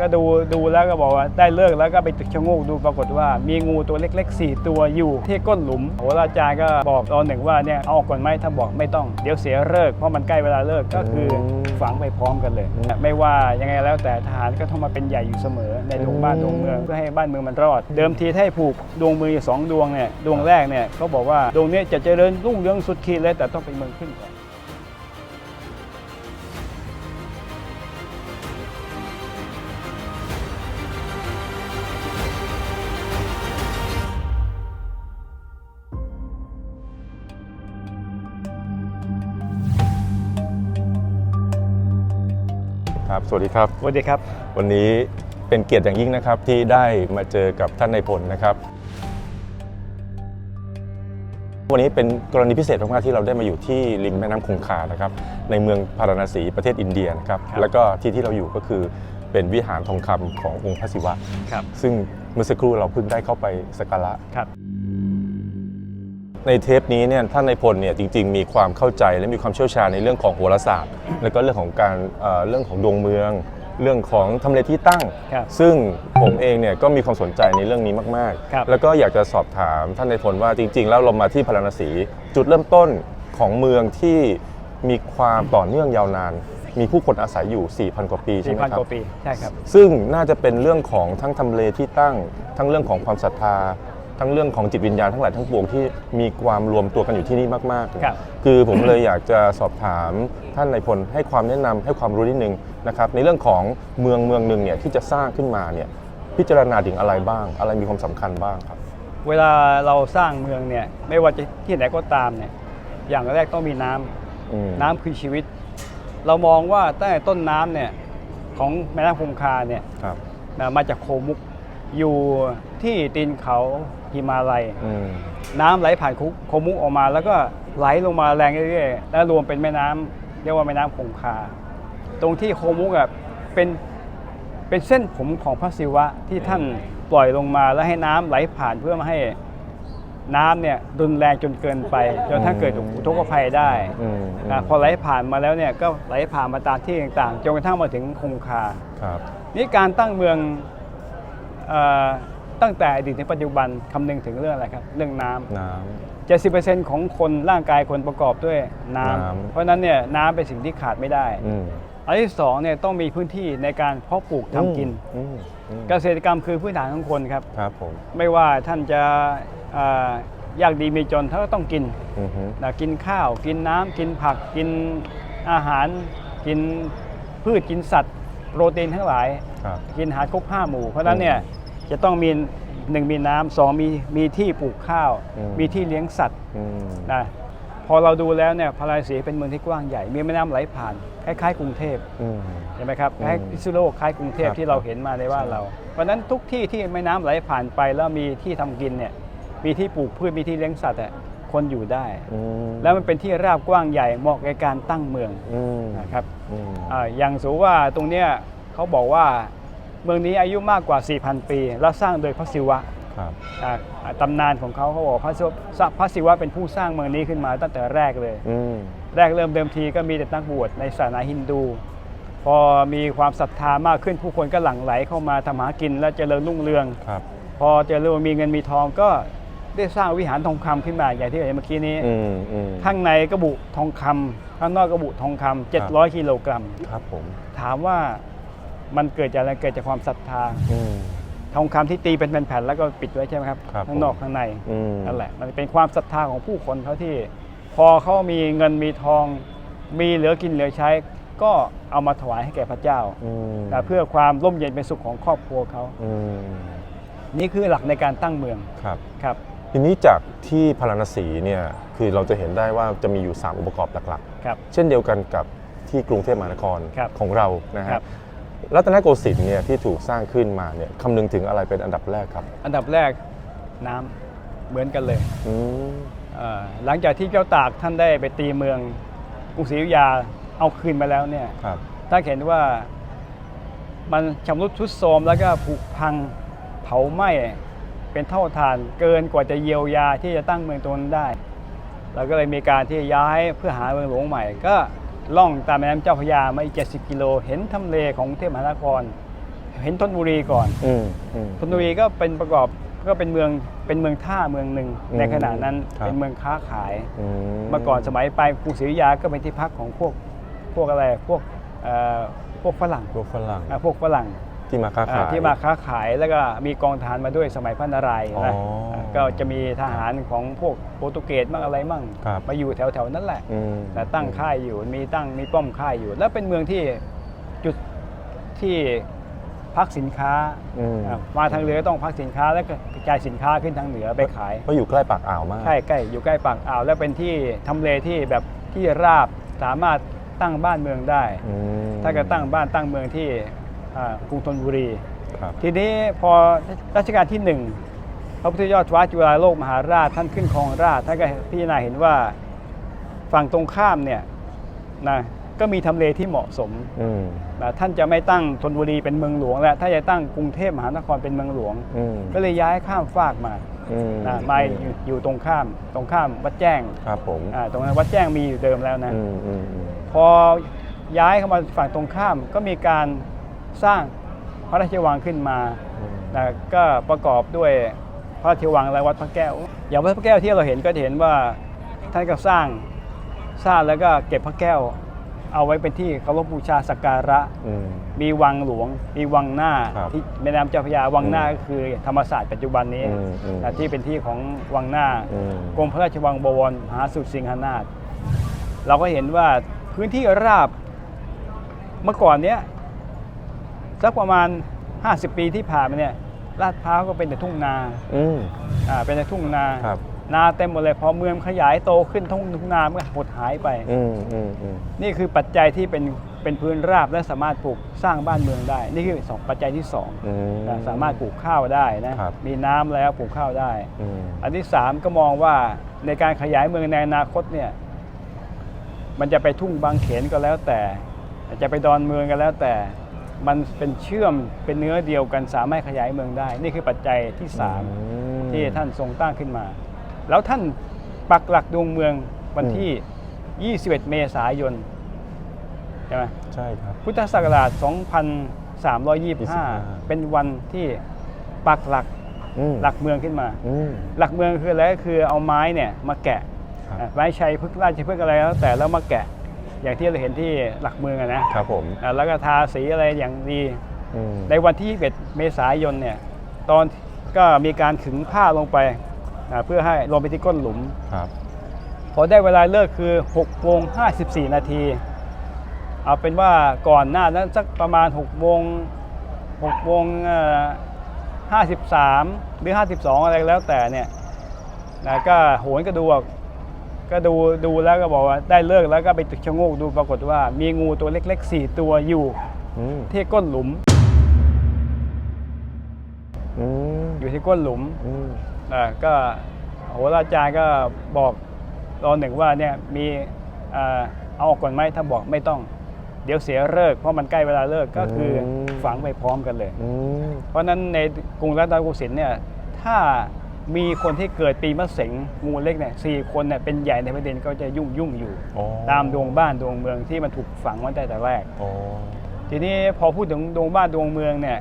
ก็ดูดูแล้วก็บอกว่าได้เลิกแล้วก็ไปตึกชะโงกดูปรากฏว่ามีงูตัวเล็ก ๆ 4 ตัวอยู่ที่ก้นหลุมโหราจารย์ก็บอกตอนหนึ่งว่าเนี่ยเอาออกก่อนไหมถ้าบอกไม่ต้องเดี๋ยวเสียเลิกเพราะมันใกล้เวลาเลิกก็คืออมฝังไปพร้อมกันเลย ไม่ว่ายังไงแล้วแต่ทหารก็ต้องมาเป็นใหญ่อยู่เสมอในดวงบ้านอืมดวงเมืองเพื่อให้บ้านเมืองมันรอด เดิมทีถ้าให้ผูกดวงมืออยู่สองดวงเนี่ยดวงแรกเนี่ยเขาบอกว่าดวงเนี้จะเจริญรุ่งเรืองสุดขีดเลยแต่ต้องเป็นเมืองขึ้นก่อน สวัสดีครับ สวัสดีครับ วันนี้เป็นเกียรติอย่างยิ่งนะครับที่ได้มาเจอกับท่านนายพลนะครับ วันนี้เป็นกรณีพิเศษมากๆที่เราได้มาอยู่ที่ริมแม่น้ำคงคานะครับ ในเมืองพาราณสีประเทศอินเดียนะครับครับ แล้วก็ที่ที่เราอยู่ก็คือเป็นวิหารทองคำขององค์พระศิวะ ครับซึ่งเมื่อสักครู่เราเพิ่งได้เข้าไปสักการะ ครับ ในเทปนี้เนี่ยท่านนายพลเนี่ยจริง ๆ มีความเข้าใจและมีความเชี่ยวชาญในเรื่องของโหราศาสตร์ แล้วก็เรื่องของการเอ่อเรื่องของดวงเมือง เรื่องของทำเลที่ตั้งครับซึ่งผมเองเนี่ยก็มีความสนใจในเรื่องนี้มากครับๆแล้วก็อยากจะสอบถามท่านนายพลว่าจริง ๆ แล้วเรามาที่พาราณสี จุดเริ่มต้นของเมืองที่มีความต่อเนื่องยาวนานมีผู้คนอาศัยอยู่ 4,000 กว่าปีใช่สี่ไหมพันครักบว่าปี ใช่ครับ ซึ่งน่าจะเป็นเรื่องของทั้งทำเลที่ตั้ง ทั้งเรื่องของความศรัทธา ทั้งเรื่องของจิตวิญญาณทั้งหลายทั้งปวงที่มีความรวมตัวกันอยู่ที่นี่มากๆ ครับ คือผมเลยอยากจะสอบถามท่านนายพลให้ความแนะนำให้ความรู้นิดนึงนะครับในเรื่องของเมืองเมืองหนึ่งเนี่ยที่จะสร้างขึ้นมาเนี่ยพิจารณาถึงอะไรบ้าง อะไรมีความสำคัญบ้างครับ เวลาเราสร้างเมืองเนี่ยไม่ว่าจะที่ไหนก็ตามเนี่ยอย่างแรกต้องมีน้ำอืมน้ำคือชีวิต เรามองว่าตั้งแต่ต้นน้ำเนี่ยของแม่น้ำคงคาเนี่ยครับ นะมาจากโคมุกอยู่ ที่ตีนเขาหิมาลัย อืมน้ำไหลผ่านคุกโคมุกออกมา แล้วก็ไหลลงมาแรงเรื่อยๆแล้วรวมเป็นแม่น้ำเรียกว่าแม่น้ำคงคา ตรงที่โคมุกอะเป็นเป็นเส้นผมของพระศิวะที่ท่านปล่อยลงมาแล้วให้น้ำไหลผ่านเพื่อไม่ให้น้ำเนี่ยรุนแรงจนเกินไปจนถ้าเกิดอุทกภัยได้ อืมนะพอไหลผ่านมาแล้วเนี่ยก็ไหลผ่านมาตามที่ต่างๆจนกระทั่งมาถึงคงคา ครับ นี่การตั้งเมืองเออ ตั้งแต่อดีตถึงปัจจุบันคำนึงถึงเรื่องอะไรครับ เรื่องน้ำ น้ 70%ของคนร่างกายคนประกอบด้วยน้ำ น้ำเพราะฉะนั้นเนี่ยน้ำเป็นสิ่งที่ขาดไม่ได้ำอืมอันที่สองเนี่ยต้องมีพื้นที่ในการเพาะปลูกทำกิน อืมอืมเกษตรกรรมคือพื้นฐานของคนครับ ครับผมไม่ว่าท่านจะเอ่อยากดีมีจนท่านก็ต้องกินอือฮึนะกินข้าว กินน้ำกินผัก กินอาหาร กินพืชกินสัตว์ โปรตีนทั้งหลาย ครับ กินอาหารครบห้าหมู่ เพราะฉะนั้นเนี่ย จะต้องมีหนึ่งมีน้ำสองมีมีที่ปลูกข้าว อืม มีที่เลี้ยงสัตว์อืมนะพอเราดูแล้วเนี่ยพาราณสีเป็นเมืองที่กว้างใหญ่ มีแม่น้ำไหลผ่านคล้ายๆกรุงเทพ อืม ใช่ไหมครับอืมคล้ายพิษณุโลกคล้ายกรุงเทพครับที่เราเห็นมาในบ้านเรา เพราะฉะนั้นทุกที่ที่แม่น้ำไหลผ่านไปแล้วมีที่ทำกินเนี่ยมีที่ปลูกพืชมีที่เลี้ยงสัตว์อะคนอยู่ได้ อืมแล้วมันเป็นที่ราบกว้างใหญ่เหมาะในการตั้งเมืองอืมนะครับอืมอาอย่างสูว่าตรงเนี้ยเขาบอกว่า เมืองนี้อายุมากกว่า 4,000 ปี แล้วสร้างโดยพระศิวะครับอ่าตำนานของเขาเขาบอกพระศิวะพระศิวะเป็นผู้สร้างเมืองนี้ขึ้นมาตั้งแต่แรกเลย อืมแรกเริ่มเดิมทีก็มีแต่นักบวชในศาสนาฮินดู พอมีความศรัทธามากขึ้นผู้คนก็หลั่งไหลเข้ามาทำหากินและเจริญรุ่งเรือง ครับพอเจริญมีเงินมีทองก็ได้สร้างวิหารทองคำขึ้นมาอย่างที่เห็นเมื่อกี้นี้ อืมอืมข้างในกระบุทองคำข้างนอกกระบุทองคำ700กิโลกรัม ครับผมถามว่า มันเกิดจากอะไรเกิดจากความศรัทธา อืม ทองคำที่ตีเป็นแผ่นๆแล้วก็ปิดไว้ใช่ไหมครับครับข้างนอกข้างในอืมนั่นแหละ มันเป็นความศรัทธาของผู้คนเขาที่ พอเขามีเงินมีทอง มีเหลือกินเหลือใช้ ก็เอามาถวายให้แก่พระเจ้าอืมนะเพื่อความร่มเย็นเป็นสุขของครอบครัวเขาอืมนี่คือหลักในการตั้งเมืองครับ ครับ ทีนี้จากที่พาราณสีเนี่ยคือเราจะเห็นได้ว่าจะมีอยู่ 3 องค์ประกอบหลักครับ ๆ เช่นเดียวกันกับที่กรุงเทพมหานครครับของเรานะคครัรับบ รัตนโกสินทร์เนี่ยที่ถูกสร้างขึ้นมาเนี่ยคำนึงถึงอะไรเป็นอันดับแรกครับอันดับแรกน้ำเหมือนกันเลยอืมเอ่อหลังจากที่เจ้าตากท่านได้ไปตีเมืองกรุงศรีอยุธยาเอาคืนมาแล้วเนี่ยครับ ถ้าเห็นว่ามันชำรุดทรุดโทรมแล้วก็ผุพังเผาไหม้เป็นเท่าทานเกินกว่าจะเยียวยาที่จะตั้งเมืองตรงนั้นได้ เราก็เลยมีการที่ย้ายเพื่อหาเมืองหลวงใหม่ ก็ ล่องตามแม่น้ำเจ้าพระยามาอีก70กิโลเห็นทำเลของกรุงเทพมหานคร เห็นธนบุรีก่อนอืมอืม ธนบุรีก็เป็นประกอบก็เป็นเมืองเป็นเมืองท่าเมืองหนึ่งอืมในขณะนั้นครับ เป็นเมืองค้าขาย อืเมื่อก่อนสมัยปลายกรุงศรีอยุธยาก็เป็นที่พักของพวกพวกอะไรพวกเอ่อพวกฝรั่งพวกฝรั่ง อะพวกฝรั่ง ที่มาค้าอ่าขาย ที่มาค้าขายแล้วก็มีกองทหารมาด้วยสมัยพระนารายณ์นะอ๋ออ่าก็จะมีทหารของพวกโปรตุเกสมั่งอะไรมั่ง ครับมาอยู่แถวๆนั้นแหละอืมแต่ตั้งค่ายอยู่มีตั้งมีป้อมค่ายอยู่ แล้วเป็นเมืองที่จุดที่พักสินค้าอืมอะมาทางเรือก็ต้องพักสินค้าแล้วก็กระจายสินค้าขึ้นทางเหนือไปขาย เพราะอยู่ใกล้ปากอ่าวมาก ใช่ใกล้อยู่ใกล้ปากอ่าว แล้วเป็นที่ทำเลที่แบบที่ราบสามารถตั้งบ้านเมืองได้ อืมถ้าก็ตั้งบ้านตั้งเมืองที่อ่า กรุงธนบุรีครับทีนี้พอรัชกาลที่หนึ่งพระพุทธยอดฟ้าจุฬาโลกมหาราชท่านขึ้นครองราชย์ท่านก็พิจารณาเห็นว่าฝั่งตรงข้ามเนี่ยนะก็มีทำเลที่เหมาะสมอืมนะท่านจะไม่ตั้งธนบุรีเป็นเมืองหลวงแล้วถ้าจะตั้งกรุงเทพมหานครเป็นเมืองหลวงอืมก็เลยย้ายข้ามฟากมาอืมนะมาอยู่อยู่ตรงข้ามตรงข้ามวัดแจ้งครับผมอ่าตรงนั้นวัดแจ้งมีอยู่เดิมแล้วนะอืมอืมอืมพอย้ายเข้ามาฝั่งตรงข้ามก็มีการ สร้างพระราชวังขึ้นมาอืมนะก็ประกอบด้วยพระราชวังและวัดพระแก้ว อย่างวัดพระแก้วที่เราเห็นก็จะเห็นว่าท่านก็สร้างสร้างแล้วก็เก็บพระแก้ว เอาไว้เป็นที่เคารพบูชาสักการะอืมมีวังหลวง มีวังหน้าครับที่แม่น้ำเจ้าพระยาวังหน้าอืมก็คือธรรมศาสตร์ปัจจุบันนี้อืมอืมนะที่เป็นที่ของวังหน้าอืมกรมพระราชวังบวรมหาสุดสิงหนาถเราก็เห็นว่าพื้นที่ราบเมื่อก่อนเนี้ย สักประมาณ 50 ปีที่ผ่านมาเนี่ยลาดพร้าวก็เป็นแต่ทุ่งนาอืม อ่าเป็นแต่ทุ่งนาครับ นาเต็มหมดเลยพอเมืองขยายโตขึ้นทุ่งทุ่งนามันก็หดหายไป อืมอืมอืมนี่คือปัจจัยที่เป็นเป็นพื้นราบและสามารถปลูกสร้างบ้านเมืองได้ นี่คือสองปัจจัยที่สองอืม นะสามารถปลูกข้าวได้นะครับ มีน้ำแล้วปลูกข้าวได้ อืม อันที่สามก็มองว่าในการขยายเมืองในอนาคตเนี่ยมันจะไปทุ่งบางเขนก็แล้วแต่จะไปดอนเมืองก็แล้วแต่ มันเป็นเชื่อมเป็นเนื้อเดียวกันสามารถขยายเมืองได้ นี่คือปัจจัยที่สามอืมที่ท่านทรงตั้งขึ้นมา แล้วท่านปักหลักดวงเมืองวันที่ 21 เมษายนใช่ไหมใช่ครับ พุทธศักราช25 2325 เป็นวันที่ปักหลักอืมหลักเมืองขึ้นมาอืมหลักเมืองคืออะไรก็คือเอาไม้เนี่ยมาแกะครับอะไม้ชัยพฤกษ์ราชพฤกษ์อะไรแล้วแต่แล้วมาแกะ อย่างที่เราเห็นที่หลักเมืองอะนะครับผมอะแล้วก็ทาสีอะไรอย่างดี อืมในวันที่ 21 เมษายนเนี่ยตอนก็มีการขึงผ้าลงไปอะเพื่อให้ลงไปที่ก้นหลุม ครับ พอได้เวลาเลิกคือ6โมง54 นาที เอาเป็นว่าก่อนหน้านั้นสักประมาณ6โมง6โมงเอ่อ53 หรือ 52 อะไรแล้วแต่เนี่ยนะก็โหนก็ดูออก ก็ดูดูแล้วก็บอกว่าได้เลิกแล้วก็ไปชะโงกดูปรากฏว่า มีงูตัวเล็กๆ4ตัวอยู่อืมที่ก้นหลุม อืมอยู่ที่ก้นหลุมอืมอ่าก็โหราจารย์ก็บอกตอนหนึ่งว่าเนี่ยมีอ่าเอาออกก่อนไหมถ้าบอกไม่ต้อง เดี๋ยวเสียเลิกษ์เพราะมันใกล้เวลาเลิกก็คืออฝังไปพร้อมกันเลย อืมเพราะฉะนั้นในกรุงรัตนโกสินทร์เนี่ยถ้า มีคนที่เกิดปีมะเสงงูเล็กเนี่ยสี่คนเนี่ยเป็นใหญ่ในประเด็นก็จะยุ่งยุ่งอยู่ อ๋อตามดวงบ้านดวงเมืองที่มันถูกฝังไว้ตั้งแต่แรก อ๋อทีนี้พอพูดถึงดวงบ้านดวงเมืองเนี่ย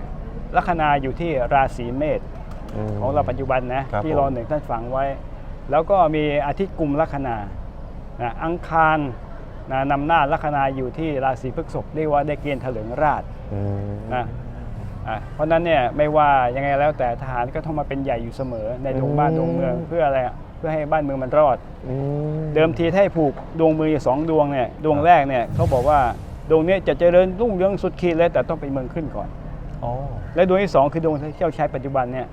ลัคนาอยู่ที่ราศีเมษม ของเราปัจจุบันนะครับที่ผมรอหนึ่งท่านฝังไว้ แล้วก็มีอาทิตย์กลุ่มลัคนานะอังคารนะนำหน้าลัคนาอยู่ที่ราศีพฤษภเรียกว่าได้เกณฑ์เถลิงราชอืมนะอะ เพราะฉะนั้นเนี่ยไม่ว่ายังไงแล้วแต่ทหารก็ต้องมาเป็นใหญ่อยู่เสมอในดวงบ้านดวงเมืองเพื่ออะไรอะเพื่อให้บ้านเมืองมันรอดอืมเดิมทีถ้าให้ผูกดวงมืออยู่สองดวงเนี่ยดวงแรกเนี่ยเขาบอกว่าดวงเนี้จะเจริญรุ่งเรืองสุดขีดเลยแต่ต้องเป็นเมืองขึ้นก่อนอ๋อและดวงที่สองคือดวงที่เราใช้ปัจจุบันเนี่ย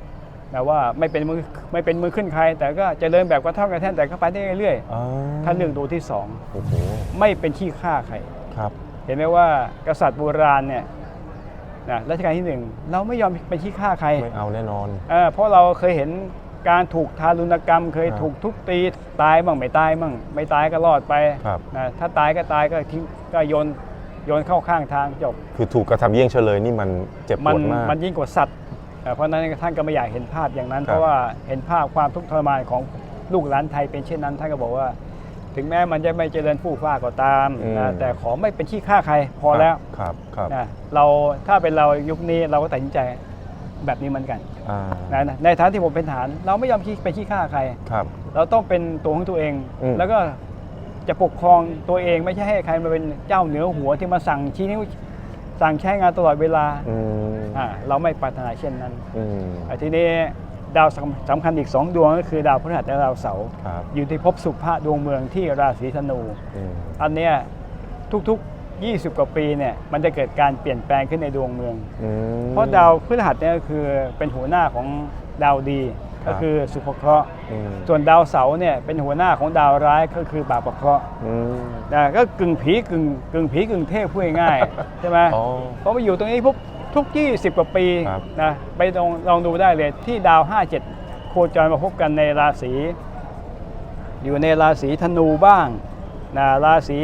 แต่ว่าไม่เป็นมือไม่เป็นมือขึ้นใคร แต่ก็เจะเดินแบบกระเท่ากระแท่นแต่ก็ไปได้เรื่อยอ่าๆถ้าเรื่องดวงที่สองโอ้โหไม่เป็นขี้ข้าใครครับ เห็นไหมว่ากษัตริย์โบราณเนี่ย นะรัชกาลที่หนึ่งเราไม่ยอมเป็นขี้ข้าใครไม่เอาแน่นอนเออเพราะเราเคยเห็นการถูกทารุณกรรม เคยครับถูกทุบตีตายบ้างไม่ตายบ้างไม่ตายก็รอดไปครับนะถ้าตายก็ตายก็ทิ้งก็โยนโยนเข้าข้างทางจบ คือถูกกระทำเยี่ยงเฉลยนี่มันเจ็บปมันวดมากมันยิ่งกว่าสัตว์เอ่อเพราะฉะนั้นท่านก็ไม่อยากเห็นภาพอย่างนั้นครับเพราะว่าเห็นภาพความทุกข์ทรมานของลูกหลานไทยเป็นเช่นนั้นท่านก็บอกว่า ถึงแม้มันจะไม่เจริญฟู่ฟ้าก็ตามอืม นะแต่ขอไม่เป็นขี้ข้าใครพอแล้วครับครับนะเราถ้าเป็นเรายุคนี้เราก็ตัดสินใจแบบนี้เหมือนกันอ่านะนะในฐานที่ผมเป็นทหาร เราไม่ยอมขี้เป็นขี้ข้าใคร ครับ เราต้องเป็นตัวของตัวเอง อืม แล้วก็จะปกครองตัวเองไม่ใช่ให้ใครมาเป็นเจ้าเหนือหัวที่มาสั่งชี้นิ้วสั่งใช้งานตลอดเวลาอืมอ่าเราไม่ปรารถนาเช่นนั้นอืม อ่าทีนี้ ดาวสำสำคัญอีก 2 ดวงก็คือดาวพฤหัสและดาวเสาร์ครับอยู่ที่ภพสุภะดวงเมืองที่ราศีธนู อืมอันเนี้ยทุกๆ 20 กว่าปีเนี่ยมันจะเกิดการเปลี่ยนแปลงขึ้นในดวงเมือง อืม เพราะดาวพฤหัสเนี่ยก็คือเป็นหัวหน้าของดาวดี ครับ ก็คือสุภเคราะห์ อืมส่วนดาวเสาร์เนี่ยเป็นหัวหน้าของดาวร้ายก็คือบาปเคราะห์อืมนะก็กึ่งผีกึ่งกึ่งผีกึ่งเทพพูดง่ายๆใช่ไหมอ๋อเพราะมาอยู่ตรงนี้ปุ๊บ ทุก 20 กว่าปีครับ นะไปลองลองดูได้เลยที่ดาว 57 โคจรมาพบกันในราศีอยู่ในราศีธนูบ้างนะราศี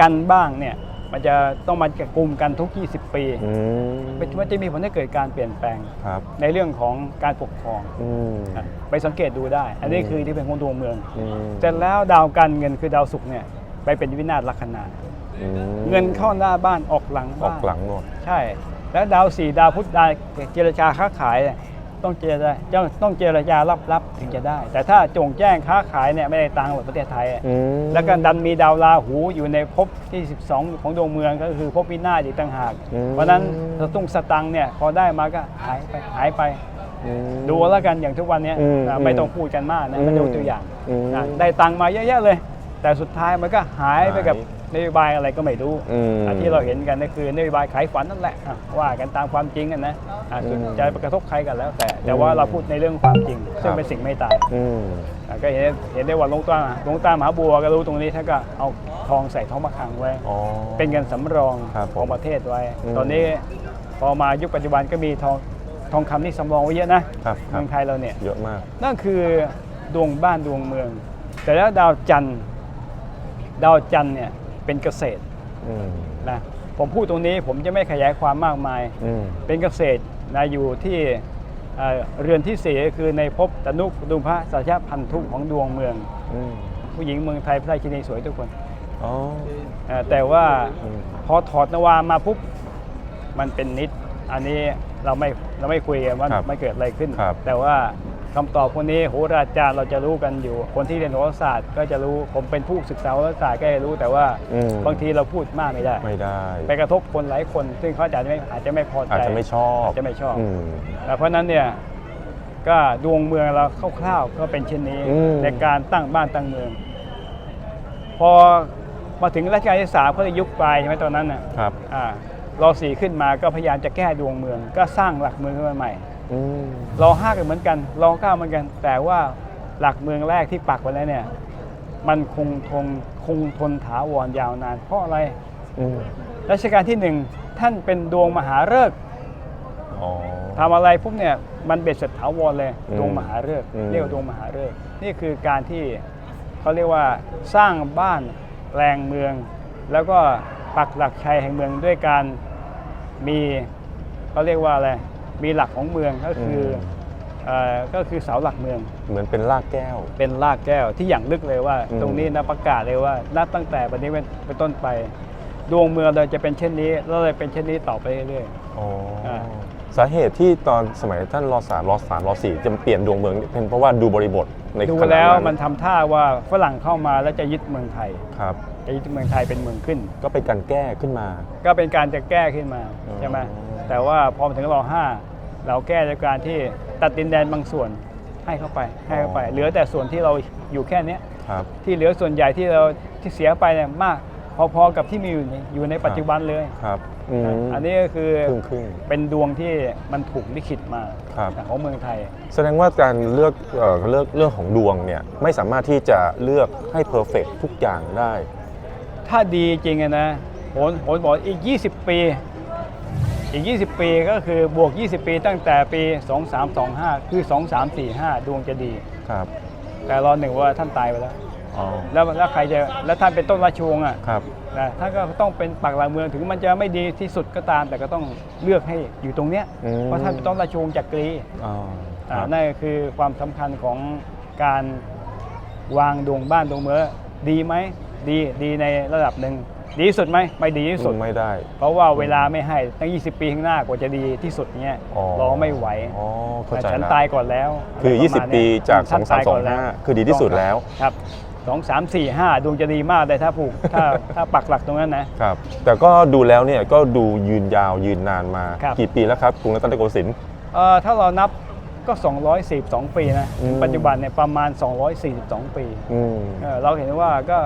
กันบ้างเนี่ยมันจะต้องมากลุ่มกันทุก 20 ปีอืมมันจะมีผลให้เกิดการเปลี่ยนแปลงครับในเรื่องของการปกครองอืมนะไปสังเกตดูได้ อันนี้คือที่เป็นของดวงเมือง อืมเสร็จแล้วดาวการเงินคือดาวศุกร์เนี่ยไปเป็นวินาศลัคนา อืมเงินเข้าหน้าบ้านออกหลังอบ้าอนกหลังหมด ใช่ แล้วดาวสี่ดาวพุธดาวเจรจาค้าขายเนี่ยต้องเจรจาต้องต้องเจรจาลับๆถึงจะได้ แต่ถ้าจงแจ้งค้าขายเนี่ยไม่ได้ตังค์หรอกประเทศไทยอะอืมแล้วก็ดันมีดาวราหูอยู่ในภพที่ 12 ของดวงเมืองก็คือภพวินาศอีกต่างหาก อืม เพราะฉะนั้นสตุ้งสตังค์เนี่ยพอได้มาก็หายไปหายไป อืม ดูเอาแล้วกันอย่างทุกวันเนี้ยอืมนะไม่ต้องพูดกันมากนะอืมมันดูตัวอย่างอืม นะได้ตังค์มาเยอะแยะเลย แต่สุดท้ายมันก็หายไปกับหาย นโยบายอะไรก็ไม่รู้อืม อะที่เราเห็นกันก็คือนโยบายขายฝันนั่นแหละอะว่ากันตามความจริงกันนะอะอืมจะกระทบใครกันแล้วแต่ แต่ว่าเราพูดในเรื่องความจริง ซึ่งเป็นสิ่งไม่ตาย อืม อะก็เห็นเห็นได้ว่าหลวงตาหลวงตามหาบัวก็รู้ตรงนี้ท่านก็เอาทองใส่ท้องมะขังไว้ อ๋อ เป็นเงินสำรองครับผมของประเทศไว้ อืมตอนนี้พอมายุคปัจจุบันก็มีทองทองคำนี่สำรองไว้เยอะนะครับครับ เมืองไทยเราเนี่ยเยอะมาก นั่นคือดวงบ้านดวงเมือง แต่แล้วดาวจันทร์ดาวจันทร์เนี่ย เป็นเกษตรอืมนะผมพูดตรงนี้ผมจะไม่ขยายความมากมาย อืมเป็นเกษตรนะอยู่ที่เอ่อเรือนที่สี่ก็คือในภพตนุดุมพระสัชพันธุของดวงเมือง อืมผู้หญิงเมืองไทยพระราชินีสวยทุกคนอ๋อเอ่อแต่ว่าอืมพอถอดนวามาปุ๊บมันเป็นนิด อันนี้เราไม่เราไม่คุยกันว่าครับมันเกิดอะไรขึ้น ครับ แต่ว่า คำตอบพวกนี้โหราจารย์เราจะรู้กันอยู่ คนที่เรียนโหราศาสตร์ก็จะรู้ผมเป็นผู้ศึกษาโหราศาสตร์ก็จะรู้แต่ว่าอืมบางทีเราพูดมากไม่ได้ ไม่ได้ ไปกระทบคนหลายคน ซึ่งเขาอาจจะไม่อาจจะไม่พอใจอาจจะไม่ชอบอาจจะไม่ชอบอืมเพราะฉะนั้นเนี่ยก็ดวงเมืองเราคร่าวๆก็เป็นเช่นนี้อืมในการตั้งบ้านตั้งเมือง พอมาถึงรัชกาลที่สามเขาจะยุคปลายใช่ไหมตอนนั้นน่ะครับอ่ารอสี่ขึ้นมาก็พยายามจะแก้ดวงเมือง ก็สร้างหลักเมืองขึ้นมาใหม่อืม รอห้าก็เหมือนกันรอเก้าเหมือนกัน แต่ว่าหลักเมืองแรกที่ปักไว้แล้วเนี่ย มันคงทนคงทนถาวรยาวนาน เพราะอะไรอืมรัชกาลที่หนึ่งท่านเป็นดวงมหาฤกษ์อ๋อทำอะไรปุ๊บเนี่ยมันเบ็ดเสร็จถาวรเลยอืมดวงมหาฤกษ์อืมเรียกว่าดวงมหาฤกษ์นี่คือการที่เขาเรียกว่าสร้างบ้านแรงเมือง แล้วก็ปักหลักชัยแห่งเมืองด้วยการมีเขาเรียกว่าอะไร มีหลักของเมืองก็คืออเอ่อก็คือเสาหลักเมือง เหมือนเป็นรากแก้ว เป็นรากแก้วที่อย่างลึกเลยว่า อืม ตรงนี้นะประกาศเลยว่านับตั้งแต่วันนี้เป็นเป็นต้นไป ดวงเมืองเราจะเป็นเช่นนี้แล้วเลยเป็นเช่นนี้ต่อไปเรื่อยๆอ๋ออาสาเหตุที่ตอนสมัยท่านรอสามรอสามรอสี่จะเปลี่ยนดวงเมืองนี่เป็นเพราะว่าดูบริบทในดูขณะแล้วนั้นมันทำท่าว่าฝรั่งเข้ามาแล้วจะยึดเมืองไทยครับ จะยึดเมืองไทยเป็นเมืองขึ้น ก็เป็นการแก้ขึ้นมา ก็เป็นการจะแก้ขึ้นมาอ๋อใช่ไหมแต่ว่าพอมาถึงรอห้า เราแก้ด้วยการที่ตัดดินแดนบางส่วนให้เข้าไปให้เข้าไป เหลือแต่ส่วนที่เราอยู่แค่เนี้ยครับที่เหลือส่วนใหญ่ที่เราที่เสียไปเนี่ยมาก พอๆกับที่มีอยู่ในอยู่ในปัจจุบันเลย ครับอืม อันนี้ก็คือครึ่งครึ่งเป็นดวงที่มันถูกลิขิตมาครับ ของเมืองไทย แสดงว่าการเลือกเอ่อเลือกเรื่องของดวงเนี่ยไม่สามารถที่จะเลือกให้เพอร์เฟกทุกอย่างได้ ถ้าดีจริงอะนะโหนโหนบอกอีก 20 ปี อีก 20 ปีก็คือบวก 20 ปีตั้งแต่ปี 2325 คือ 2345 ดวงจะดี ครับแต่รอหนึ่งว่าท่านตายไปแล้ว อ๋อแล้วแล้วใครจะแล้วท่านเป็นต้นราชวงศ์อะครับ นะท่านก็ต้องเป็นปักหลักเมืองถึงมันจะไม่ดีที่สุดก็ตาม แต่ก็ต้องเลือกให้อยู่ตรงเนี้ยอืม เพราะท่านเป็นต้นราชวงศ์จักรีอ๋อคอ่ารับนั่นก็คือความสำคัญของการวางดวงบ้านดวงเมืองดีไหมดีดีในระดับหนึ่ง ดีที่สุดไหมไม่ดีที่สุด ไม่ได้ เพราะว่าเวลาไม่ให้ตั้ง 20 ปีข้างหน้ากว่าจะดีที่สุดเนี่ยอ๋อรอไม่ไหวอ๋อเข้าแต่ใจฉันแล้วตายก่อนแล้ว คือะไรระมณ20 ปีจากฉันตยก่นแล้ว2325คือดีที่สุดแล้วครับสองสามสี่ห้าดวงจะดีมากเลยถ้าผูกถ้าถ้าปักหลักตรงนั้นนะครับแต่ก็ดูแล้วเนี่ยก็ดูยืนยาวยืนนานมาครับกี่ปีแล้วครับกรุงรัตนโกสินทร์เอ่อถ้าเรานับก็ 242 ปีนะอืมปัจจุบันเนี่ยประมาณ 242 ปีอืมเออเราเห็นว่าก็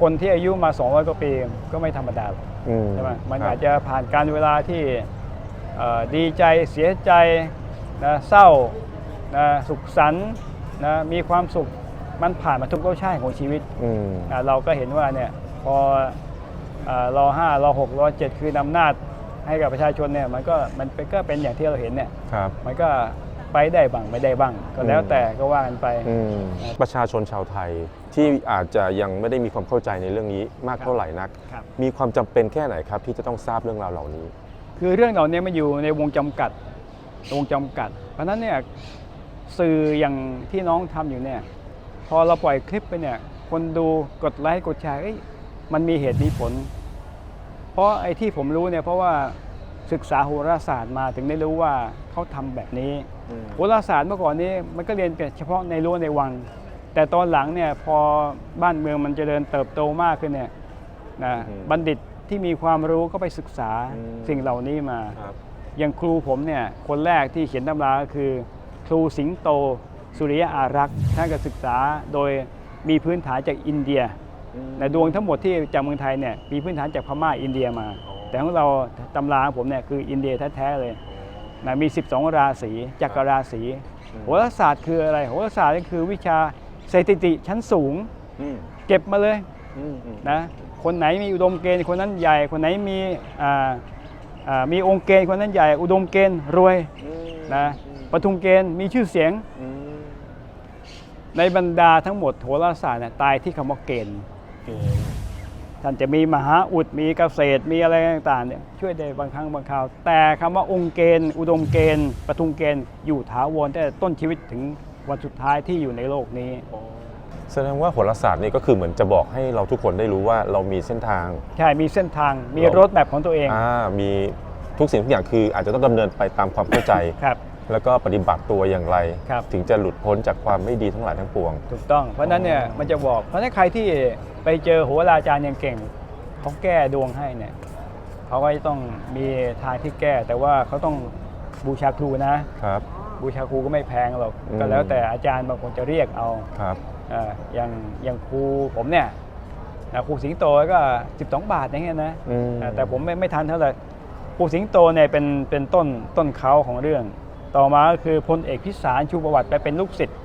คนที่อายุมา 200 กว่าปีก็ไม่ธรรมดาหรอกอืมใช่ไหมมันครับอาจจะผ่านการเวลาที่เอ่อดีใจเสียใจนะเศร้านะสุขสันต์นะมีความสุขมันผ่านมาทุกรสชาติของชีวิต อืมนะเราก็เห็นว่าเนี่ยพอเอ่อรอห้ารอหกรอเจ็ดคือนำหนาจให้กับประชาชนเนี่ยมันก็มันเป็นก็เป็นอย่างที่เราเห็นเนี่ยครับ มันก็ไปได้บ้างไม่ได้บ้าง ก็แล้วอืมแต่ก็ว่ากันไป อืมประชาชนชาวไทย ที่อาจจะยังไม่ได้มีความเข้าใจในเรื่องนี้มากเท่าไหร่นัก ครับ มีความจำเป็นแค่ไหนครับที่จะต้องทราบเรื่องราวเหล่านี้ คือเรื่องเหล่านี้มันอยู่ในวงจำกัด วงจำกัด เพราะฉะนั้นเนี่ยสื่ออย่างที่น้องทำอยู่เนี่ย พอเราปล่อยคลิปไปเนี่ย คนดูกดไลค์กดแชร์เอ้ยมันมีเหตุมีผล เพราะไอ้ที่ผมรู้เนี่ยเพราะว่าศึกษาโหราศาสตร์มาถึงได้รู้ว่าเขาทำแบบนี้ โหราศาสตร์เมื่อก่อนนี้มันก็เรียนแต่เฉพาะในรั้วในวัง แต่ตอนหลังเนี่ยพอบ้านเมืองมันเจริญเติบโตมากขึ้นเนี่ยนะอืมบัณฑิตที่มีความรู้ก็ไปศึกษาอืมสิ่งเหล่านี้มาครับอย่างครูผมเนี่ยคนแรกที่เขียนตำราก็คือ ครูสิงโต สุริยะอารักษ์ท่านก็ศึกษาโดยมีพื้นฐานจากอินเดียในดวงทั้งหมดที่จากเมืองไทยเนี่ยมีพื้นฐานจากพม่าอินเดียมาอ๋อแต่ของเราตำราของผมเนี่ยคืออินเดียแท้ๆเลยนะมี 12 ราศีจักรราศีโหราศาสตร์คืออะไรโหราศาสตร์ก็คือวิชา สถิติชั้นสูง อืมเก็บมาเลยอืมอืมนะคนไหนมีอุดมเกณฑ์คนนั้นใหญ่ คนไหนมีอ่าอ่ามีองค์เกณฑ์คนนั้นใหญ่ อุดมเกณฑ์รวยอืมนะปทุมเกณฑ์มีชื่อเสียงอืมในบรรดาทั้งหมดโหราศาสตร์เนี่ยตายที่คำว่าเกณฑ์ เก่งท่านจะมีมหาอุดมีเกษตรมีอะไรต่างๆเนี่ยช่วยได้บางครั้งบางคราว แต่คำว่าองค์เกณฑ์ อุดมเกณฑ์ปทุมเกณฑ์อยู่ถาวรตั้งแต่ต้นชีวิตถึง วันสุดท้ายที่อยู่ในโลกนี้ แสดงว่าโหราศาสตร์นี่ก็คือเหมือนจะบอกให้เราทุกคนได้รู้ว่าเรามีเส้นทาง ใช่ มีเส้นทาง มีเรารถแบบของตัวเอง อ่า มีทุกสิ่งทุกอย่างคืออาจจะต้องดำเนินไปตามความเข้าใจ ครับ แล้วก็ปฏิบัติตัวอย่างไร ครับ ถึงจะหลุดพ้นจากความไม่ดีทั้งหลายทั้งปวง ถูกต้อง เพราะฉะนั้นเนี่ยมันจะบอก เพราะฉะนั้นใครที่ไปเจอโหราจารย์อย่างเก่งเขาแก้ดวงให้เนี่ยเขาก็จะต้องมีทางที่แก้ แต่ว่าเขาต้องบูชาครูนะ ครับ บูชาครูก็ไม่แพงหรอกอืม ก็แล้วแต่อาจารย์บางคนจะเรียกเอาครับอ่าอย่างอย่างครูผมเนี่ยอ่าครูสิงโตก็ 12 บาทอย่างเงี้ยนะอืม อ่าแต่ผมไม่ไม่ทันเท่าไหร่ครูสิงโตเนี่ยเป็นเป็นต้นต้นเขาของเรื่อง ต่อมาก็คือพลเอกพิสารชูประวัติไปเป็นลูกศิษย์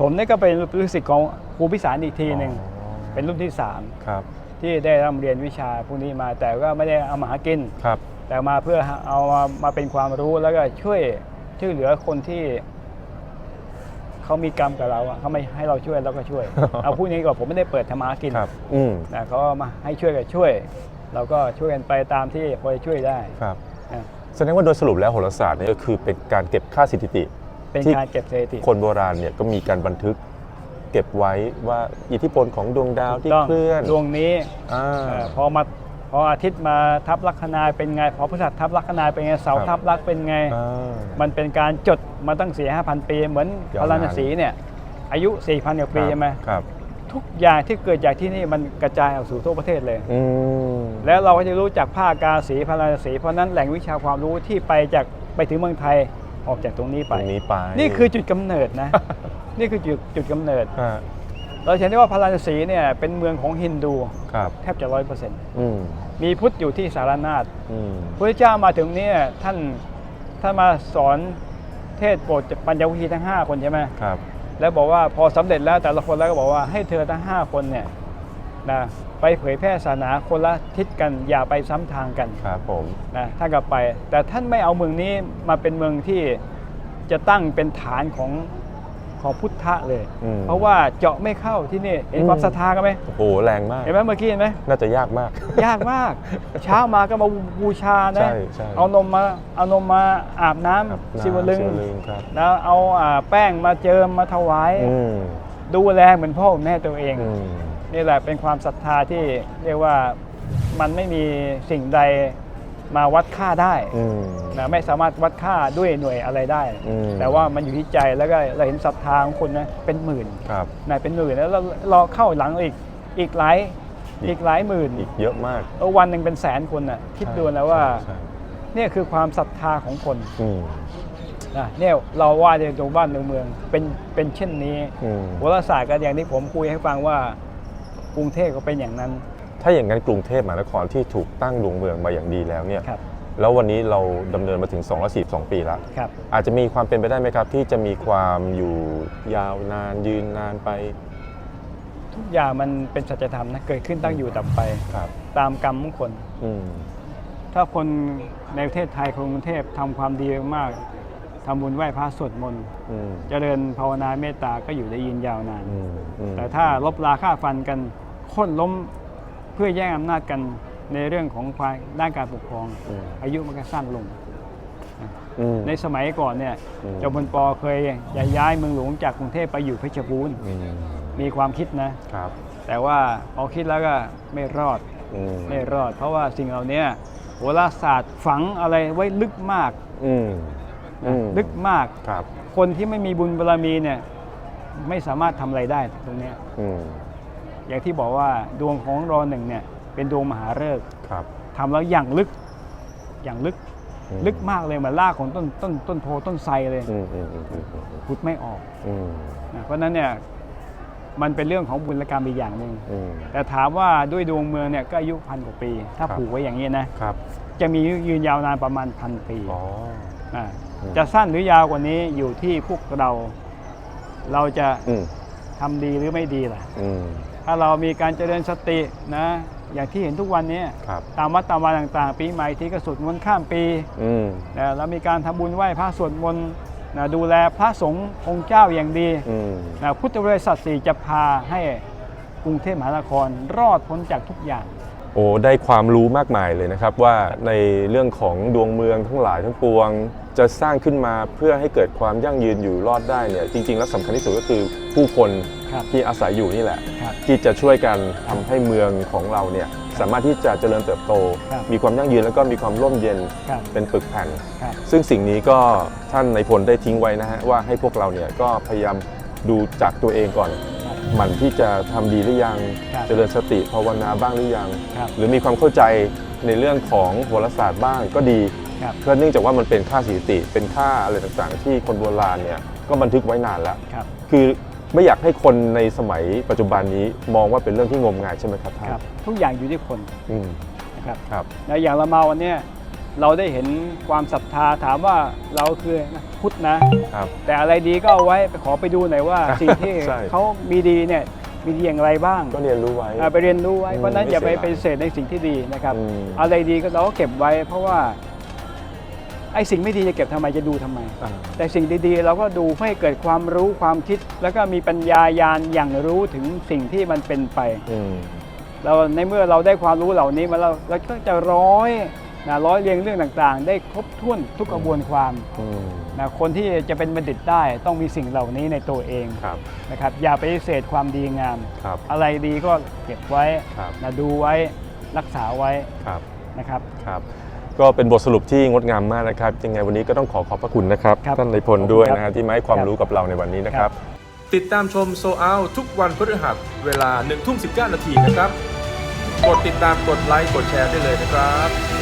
ผมเนี่ยก็เป็นลูกศิษย์ของครูพิสารอีกทีหนึ่งอ๋อเป็นรุ่นที่ครับ3ที่ได้ร่ำเรียนวิชาพวกนี้มาแต่ก็ไม่ได้เอามาหากิน ครับ แต่มาเพื่อเอามามาเป็นความรู้แล้วก็ช่วย ช่วยเหลือคนที่เขามีกรรมกับเราอะเขาไม่ให้เราช่วยเราก็ช่วย เอาพูดนี้ก่อนผมไม่ได้เปิดธรรมาหากินครับ อืมนะเขามาให้ช่วยก็ช่วย เราก็ช่วยกันไปตามที่พอจะช่วยได้ครับ นะ แสดงว่าโดยสรุปแล้วโหราศาสตร์เนี่ยก็คือเป็นการเก็บค่าสถิติ เป็นที่ การเก็บสถิติ คนโบราณเนี่ยก็มีการบันทึก เก็บไว้ว่าอิทธิพลของดวงดาวที่ต้องเคลื่อนดวงนี้อ่า เอ่อพอมา พออาทิตย์มาทับลัคนาเป็นไง พอพฤหัสทับลัคนาเป็นไงเสาร์ครับทับลักเป็นไง อ่า มันเป็นการจดมาตั้งสี่ห้าพันปี เหมือนยาพวนานราณสีเนี่ยอายุ4,000กว่าปีใช่ไหมครับ ทุกอย่างที่เกิดจากที่นี่มันกระจายออกสู่ทั่วประเทศเลย อืม แล้วเราก็จะรู้จากผ้ากาสีพาราณสี เพราะฉะนั้นแหล่งวิชาความรู้ที่ไปจากไปถึงเมืองไทยออกจากตรงนี้ตไปรงนี้ไปนี่คือจุดกำเนิดนะ นี่คือจุดจุดกำเนิด ฮะ เราเห็นได้ว่าพาราณสีเนี่ยเป็นเมืองของฮินดูครับแทบจะร้อยเปอร์เซ็นต์อืมมีพุทธอยู่ที่สารนาฏอืมพระเจ้ามาถึงเนี่ยท่านท่านมาสอนเทศโปรดปัญญาวิธีทั้ง 5 คนใช่ไหมครับ แล้วบอกว่าพอสำเร็จแล้วแต่ละคนแล้วก็บอกว่าให้เธอทั้ง 5 คนเนี่ยนะไปเผยแพร่ศาสนาคนละทิศกันอย่าไปซ้ำทางกันครับผมนะท่านก็ไป แต่ท่านไม่เอาเมืองนี้มาเป็นเมืองที่จะตั้งเป็นฐานของ ของพุทธะเลย อืม เพราะว่าเจาะไม่เข้าที่นี่เห็นความศรัทธากันไหมโอ้โหแรงมาก เห็นไหมเมื่อกี้เห็นไหม น่าจะยากมาก ยากมาก เช้ามาก็มาบูชานะ ใช่ใช่ เอานมมาเอานมมาอาบน้ำครับสิวลึงสิวลึงครับแล้วเอาอ่าแป้งมาเจิมมาถวาย อืมดูแลเหมือนพ่อเหมือนแม่ตัวเอง อืม นี่แหละเป็นความศรัทธาที่เรียกว่ามันไม่มีสิ่งใด มาวัดค่าได้อืม นะไม่สามารถวัดค่าด้วยหน่วยอะไรได้ อืม แต่ว่ามันอยู่ที่ใจแล้วก็เราเห็นศรัทธาของคนนะเป็นหมื่นครับ นะเป็นหมื่นแล้วเราเราเข้าหลังอีกอีกหลายอีกหลายหมื่นอีกเยอะมากแล้ววันหนึ่งเป็นแสนคนน่ะคิดดูแล้วว่าใช่เนี่ยคือความศรัทธาของคนอืมนะเนี่ยเราว่าในตรงบ้านในเมืองเป็นเป็นเช่นนี้ อืม โหราศาสตร์ก็อย่างที่ผมคุยให้ฟังว่ากรุงเทพก็เป็นอย่างนั้น ถ้าอย่างนั้นกรุงเทพมหานครที่ถูกตั้งดวงเมืองมาอย่างดีแล้วเนี่ยครับ แล้ววันนี้เราดำเนินมาถึง 242 ปีแล้วครับ อาจจะมีความเป็นไปได้ไหมครับ ที่จะมีความอยู่ยาวนานยืนนานไปทุกอย่างมันเป็นสัจธรรมนะเกิดขึ้นตั้งอยู่ดับไป ครับ ตามกรรมของคน อืม ถ้าคนในประเทศไทยคนกรุงเทพทำความดีมากทำบุญไหว้พระสวดมนต์อืมเจริญภาวนาเมตตาก็อยู่ได้ยินยาวนาน อืมอืมแต่ถ้าลบราฆ่าฟันกันโค่นล้มเพื่อแย่งอำนาจกันในเรื่องของความด้านการปกครอง อืม อายุมันก็สั้นลง อืม ในสมัยก่อนเนี่ยอืมจอมพลปอเคยย้ายเมืองหลวงจากกรุงเทพไปอยู่เพชรบูรณ์อืมมีความคิดนะ ครับแต่ว่าพอคิดแล้วก็ไม่รอด อืมไม่รอด เพราะว่าสิ่งเหล่านี้โหราศาสตร์ฝังอะไรไว้ลึกมากอืมนะอืมลึกมาก ครับคนที่ไม่มีบุญบารมีเนี่ยไม่สามารถทำอะไรได้ตรงเนี้ยอืม อย่างที่บอกว่าดวงของรอหนึ่งเนี่ยเป็นดวงมหาฤกษ์ครับทำแล้วอย่างลึกอย่างลึกอืมลึกมากเลยเหมือนรากของต้นต้นต้นโพต้นไทรเลยอืมอืมอืมอืมอืมขุดไม่ออกอืมนะเพราะฉะนั้นเนี่ยมันเป็นเรื่องของบุญและกรรมอีกอย่างหนึ่งอืมแต่ถามว่าด้วยดวงเมืองเนี่ยก็อายุพันกว่าปี ถ้าครับผูกไว้อย่างนี้นะครับจะมียืนยาวนานประมาณพันปีอ๋อาอืมจะสั้นหรือยาวกว่านี้อยู่ที่พวกเรา เราจะอืมทำดีหรือไม่ดีล่ะอืม ถ้าเรามีการเจริญสตินะอย่างที่เห็นทุกวันนี้ครับตามวัดตามวาต่างๆ ปีใหม่ที่ก็สวดมนต์ข้ามปีอืมนะแล้วมีการทำบุญไหว้พระสวดมนต์นะดูแลพระสงฆ์องค์เจ้าอย่างดีอืมนะพุทธบริษัทสี่จะพาให้กรุงเทพมหานครรอดพ้นจากทุกอย่างโอ้ได้ความรู้มากมายเลยนะครับว่าในเรื่องของดวงเมืองทั้งหลายทั้งปวง จะสร้างขึ้นมาเพื่อให้เกิดความยั่งยืนอยู่รอดได้เนี่ยจริง ๆ แล้วสำคัญที่สุดก็คือผู้คนครับที่อาศัยอยู่นี่แหละครับที่จะช่วยกันทำให้เมืองของเราเนี่ยสามารถที่จะเจริญเติบโตครับมีความยั่งยืนแล้วก็มีความร่มเย็นครับเป็นปึกแผ่นครับซึ่งสิ่งนี้ก็ท่านในายพลได้ทิ้งไว้นะฮะว่าให้พวกเราเนี่ยก็พยายามดูจากตัวเองก่อนครับหมั่นที่จะทำดีหรือยังครับเจริญสติภาวนาบ้างหรือยังครับหรือมีความเข้าใจในเรื่องของโหราศาสตร์บ้างก็ดี ครับเพราะเนื่องจากว่ามันเป็นค่าสถิติ เป็นค่าอะไรต่างๆ ที่คนโบราณเนี่ยก็บันทึกไว้นานแล้ว ครับ คือไม่อยากให้คนในสมัยปัจจุบันนี้มองว่าเป็นเรื่องที่งมงายใช่ไหมครับท่านครับ ทุกอย่างอยู่ที่คนอืมนะครับครับแล้วอย่างเรามาวันเนี้ยเราได้เห็นความศรัทธาถามว่าเราคือพุทธนะ ครับ แต่อะไรดีก็เอาไว้ไปขอไปดูหน่อยว่า สิ่งที่ใช่ เขามีดีเนี่ยมีดีอย่างไรบ้างก็เรียนรู้ไว้ อ่าไปเรียนรู้ไว้อืมเพราะฉะนั้นอย่าไปไม่เสียดายปฏิเสธในสิ่งที่ดีนะครับ อืม อะไรดีก็เราก็เก็บไว้ เพราะว่า ไอ้สิ่งไม่ดีจะเก็บทำไมจะดูทำไมอ่าแต่สิ่งดีๆ เราก็ดูเพื่อให้เกิดความรู้ความคิด แล้วก็มีปัญญายาณอย่างรู้ถึงสิ่งที่มันเป็นไปอืมเราในเมื่อเราได้ความรู้เหล่านี้มาเราเราก็จะร้อยนะร้อยเรียงเรื่องต่างๆ ได้ครบถ้วนทุกกระบวนความอืมนะคนที่จะเป็นบัณฑิตได้ต้องมีสิ่งเหล่านี้ในตัวเองครับนะครับอย่าไปฏิเสธความดีงามครับอะไรดีก็เก็บไว้ครับนะดูไว้รักษาไว้ครับนะครับครับ ก็เป็นบทสรุปที่งดงามมากนะครับยังไงวันนี้ก็ต้องขอขอบพระคุณนะครับครับท่านในายพลด้วยขอบคุณครับนะฮะที่มาให้ความครับรู้กับเราในวันนี้นะครับ ติดตามชมโซเอาทุกวันพฤหัสเวลา1ทุ่ม19นาทีนะครับ กดติดตามกดไลค์กดแชร์ได้เลยนะครับ